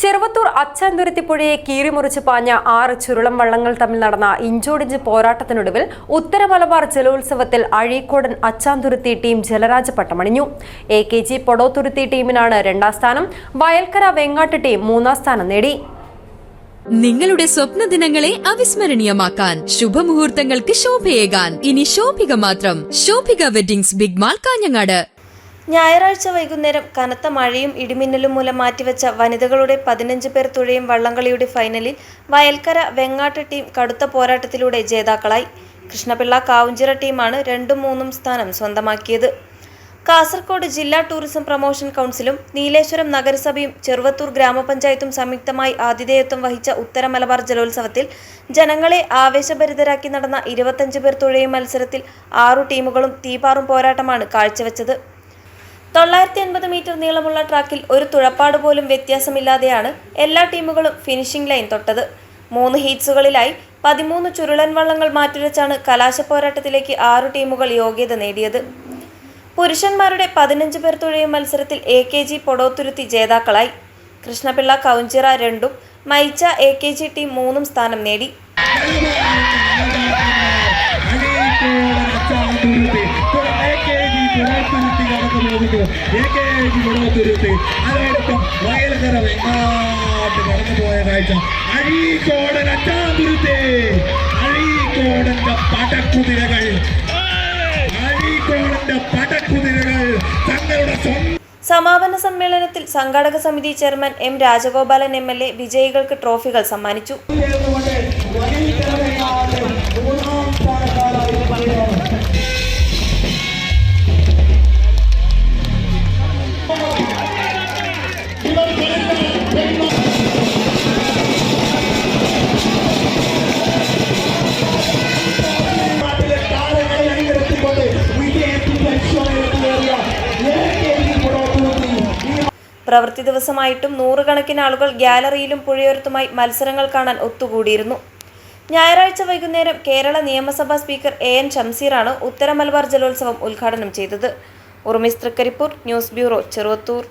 ചെറുവത്തൂർ അച്ചാന്തുരുത്തി പുഴയെ കീറിമുറിച്ച് പാഞ്ഞ ആറ് ചുരുളം വള്ളങ്ങൾ തമ്മിൽ നടന്ന ഇഞ്ചോടിഞ്ച് പോരാട്ടത്തിനൊടുവിൽ ഉത്തര മലബാർ ജലോത്സവത്തിൽ അഴീക്കോടൻ അച്ചാന്തുരുത്തി ടീം ജലരാജ പട്ടമണിഞ്ഞു എ കെ ജി പൊടോത്തുരുത്തി ടീമിനാണ് രണ്ടാം സ്ഥാനം. വയൽക്കര വെങ്ങാട്ട് ടീം മൂന്നാം സ്ഥാനം നേടി. നിങ്ങളുടെ സ്വപ്ന ദിനങ്ങളെ അവിസ്മരണീയമാക്കാൻ ശുഭമുഹൂർത്തങ്ങൾക്ക് ശോഭയേകാൻ. ഇനി ശോഭിക മാത്രം. Shobhika weddings big mall Kanhangad. ഞായറാഴ്ച വൈകുന്നേരം കനത്ത മഴയും ഇടിമിന്നലും മൂലം മാറ്റിവെച്ച വനിതകളുടെ പതിനഞ്ച് പേർ തുഴയും വള്ളംകളിയുടെ ഫൈനലിൽ വയൽക്കര വെങ്ങാട്ട് ടീം കടുത്ത പോരാട്ടത്തിലൂടെ ജേതാക്കളായി. കൃഷ്ണപിള്ള കാവുഞ്ചിറ ടീമാണ് രണ്ടും മൂന്നും സ്ഥാനം സ്വന്തമാക്കിയത്. കാസർഗോഡ് ജില്ലാ ടൂറിസം പ്രൊമോഷൻ കൗൺസിലും നീലേശ്വരം നഗരസഭയും ചെറുവത്തൂർ ഗ്രാമപഞ്ചായത്തും സംയുക്തമായി ആതിഥേയത്വം വഹിച്ച ഉത്തര മലബാർ ജലോത്സവത്തിൽ ജനങ്ങളെ ആവേശഭരിതരാക്കി നടന്ന ഇരുപത്തഞ്ച് പേർ തുഴയും മത്സരത്തിൽ ആറു ടീമുകളും തീപാറും പോരാട്ടമാണ് കാഴ്ചവെച്ചത്. തൊള്ളായിരത്തി അൻപത് മീറ്റർ നീളമുള്ള ട്രാക്കിൽ ഒരു തുഴപ്പാട് പോലും വ്യത്യാസമില്ലാതെയാണ് എല്ലാ ടീമുകളും ഫിനിഷിംഗ് ലൈൻ തൊട്ടത്. മൂന്ന് ഹീറ്റ്സുകളിലായി പതിമൂന്ന് ചുരുളൻ വള്ളങ്ങൾ മാറ്റിവെച്ചാണ് കലാശ പോരാട്ടത്തിലേക്ക് ആറു ടീമുകൾ യോഗ്യത നേടിയത്. പുരുഷന്മാരുടെ പതിനഞ്ച് പേർ തുഴയും മത്സരത്തിൽ എ കെ ജി പൊടോത്തുരുത്തി ജേതാക്കളായി. കൃഷ്ണപിള്ള കൗഞ്ചിറ രണ്ടും മൈച്ച എ കെ ജി ടീം മൂന്നും സ്ഥാനം നേടി. അതോടൊപ്പം വയലക്കര വെങ്ങാട്ട് കടന്നുപോയ കാഴ്ച. അഴീക്കോടൻ അച്ചാതുരുത്തി അഴീക്കോടന്റെ പടക്കുതിരകൾ. അഴീക്കോടന്റെ പടക്കുതിരകൾ. തങ്ങളുടെ സ്വന്തം സമാപന സമ്മേളനത്തിൽ സംഘാടക സമിതി chairman M Rajagopalan M L A വിജയികൾക്ക് ട്രോഫികൾ സമ്മാനിച്ചു. പ്രവൃത്തി ദിവസമായിട്ടും നൂറുകണക്കിന് ആളുകൾ ഗ്യാലറിയിലും പുഴയോരത്തുമായി മത്സരങ്ങൾ കാണാൻ ഒത്തുകൂടിയിരുന്നു. ഞായറാഴ്ച വൈകുന്നേരം കേരള നിയമസഭാ സ്പീക്കർ എ എൻ ഷംസീറാണ് ഉത്തര മലബാർ ജലോത്സവം ഉദ്ഘാടനം ചെയ്തത്. ഉറുമിസ് തൃക്കരിപ്പൂർ ന്യൂസ് ബ്യൂറോ ചെറുവത്തൂർ.